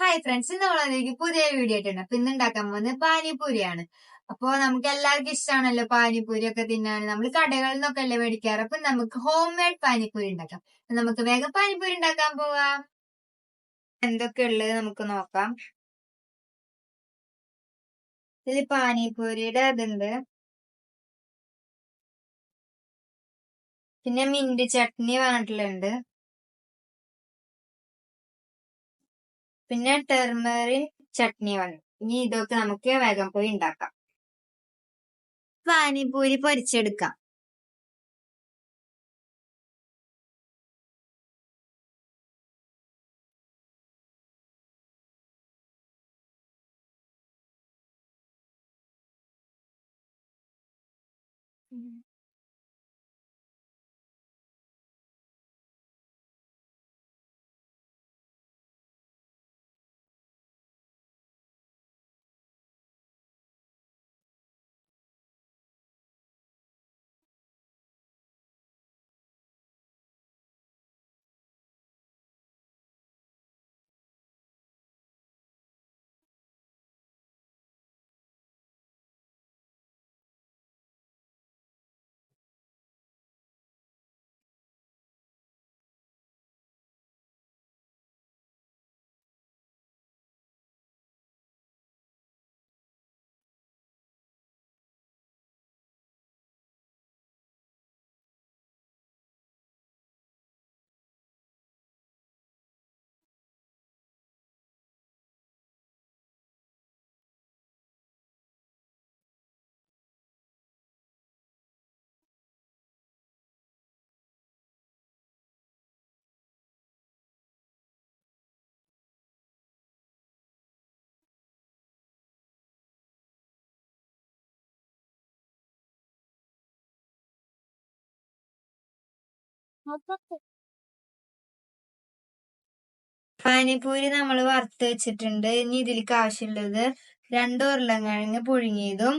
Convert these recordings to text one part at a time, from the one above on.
Hi friends നമ്മളതിലേക്ക് പുതിയ video ആയിട്ടുണ്ട്. അപ്പൊ ഇന്ന് ഉണ്ടാക്കാൻ പോകുന്നത് പാനിപൂരിയാണ് അപ്പൊ നമുക്ക് എല്ലാവർക്കും ഇഷ്ടമാണല്ലോ പാനിപൂരി ഒക്കെ തിന്നാൻ. നമ്മൾ കടകളിൽ നിന്നൊക്കെ അല്ലേ മേടിക്കാറ്. അപ്പൊ നമുക്ക് ഹോം മെയ്ഡ് പാനിപൂരി ഉണ്ടാക്കാം നമുക്ക് വേഗം പാനിപൂരി ഉണ്ടാക്കാൻ പോവാം. എന്തൊക്കെ ഉള്ളത് നമുക്ക് നോക്കാം. ഇതിൽ പാനിപൂരിയുടെ അതുണ്ട് പിന്നെ മിന്റ് ചട്നി പറഞ്ഞിട്ടുള്ളുണ്ട് പിന്നെ ടെർമറിൻ ചട്നി വന്നു. ഇനി ഇതൊക്കെ നമുക്ക് വേഗം പോയി ഉണ്ടാക്കാം. പാനിപൂരി പൊരിച്ചെടുക്കാം. പാനിപൂരി നമ്മൾ വറുത്ത് വെച്ചിട്ടുണ്ട്. ഇനി ഇതിലേക്ക് ആവശ്യമുള്ളത് രണ്ട് ഉരുളൻകിഴങ്ങ് പുഴുങ്ങിയതും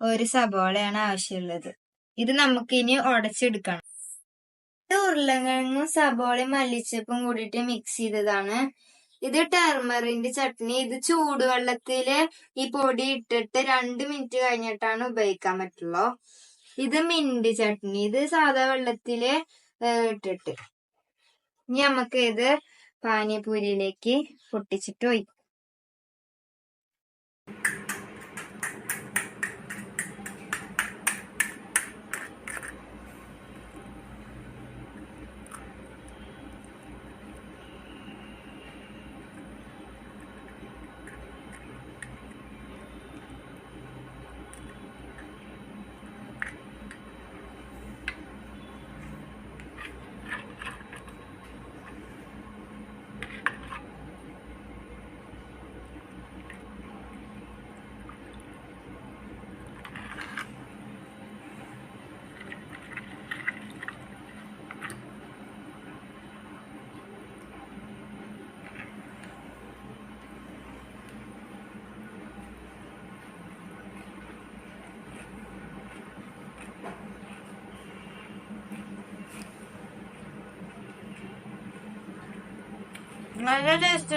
ഒരു സബോളയാണ് ആവശ്യമുള്ളത്. ഇത് നമുക്ക് ഇനി ഉടച്ചെടുക്കണം. ഇത് ഉരുളൻകിഴങ്ങും സബോളയും മല്ലിച്ചപ്പും കൂടിയിട്ട് മിക്സ് ചെയ്തതാണ്. ഇത് ടെർമറിന്റെ ചട്നി. ഇത് ചൂടുവെള്ളത്തിൽ ഈ പൊടി ഇട്ടിട്ട് രണ്ട് മിനിറ്റ് കഴിഞ്ഞിട്ടാണ് ഉപയോഗിക്കാൻ പറ്റുള്ളൂ. ഇത് മിന്റ് ചട്നി. ഇത് സാധാ വെള്ളത്തിൽ ഇട്ടിട്ട്. ഇനി നമുക്ക് ഇത് പാനിപൂരിയിലേക്ക് പൊട്ടിച്ചിട്ട് ഒഴിക്കും. നല്ല ടേസ്റ്റ്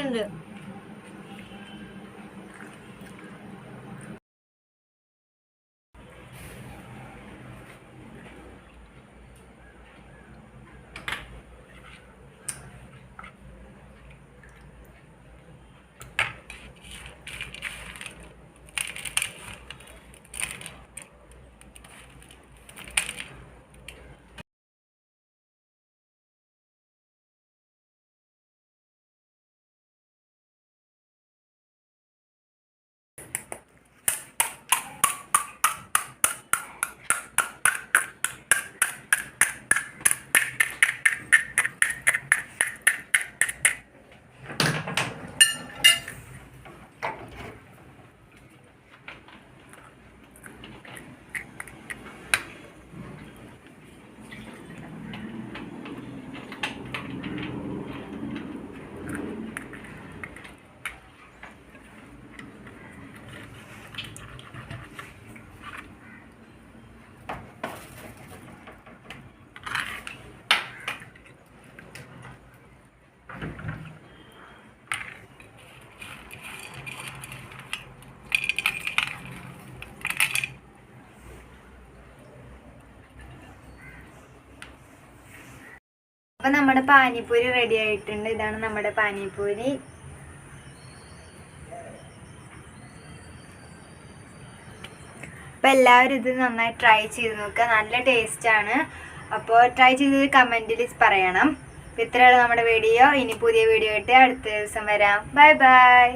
അപ്പൊ നമ്മുടെ പാനിപ്പൂരി റെഡി ആയിട്ടുണ്ട്. ഇതാണ് നമ്മുടെ പാനിപ്പൂരി. അപ്പൊ എല്ലാവരും ഇത് നന്നായി ട്രൈ ചെയ്ത് നോക്കുക. നല്ല ടേസ്റ്റ് ആണ്. അപ്പോൾ ട്രൈ ചെയ്ത് കമന്റിൽ പറയണം. ഇത്രയാണ് നമ്മുടെ വീഡിയോ ഇനി പുതിയ വീഡിയോ ആയിട്ട് അടുത്ത ദിവസം വരാം. Bye bye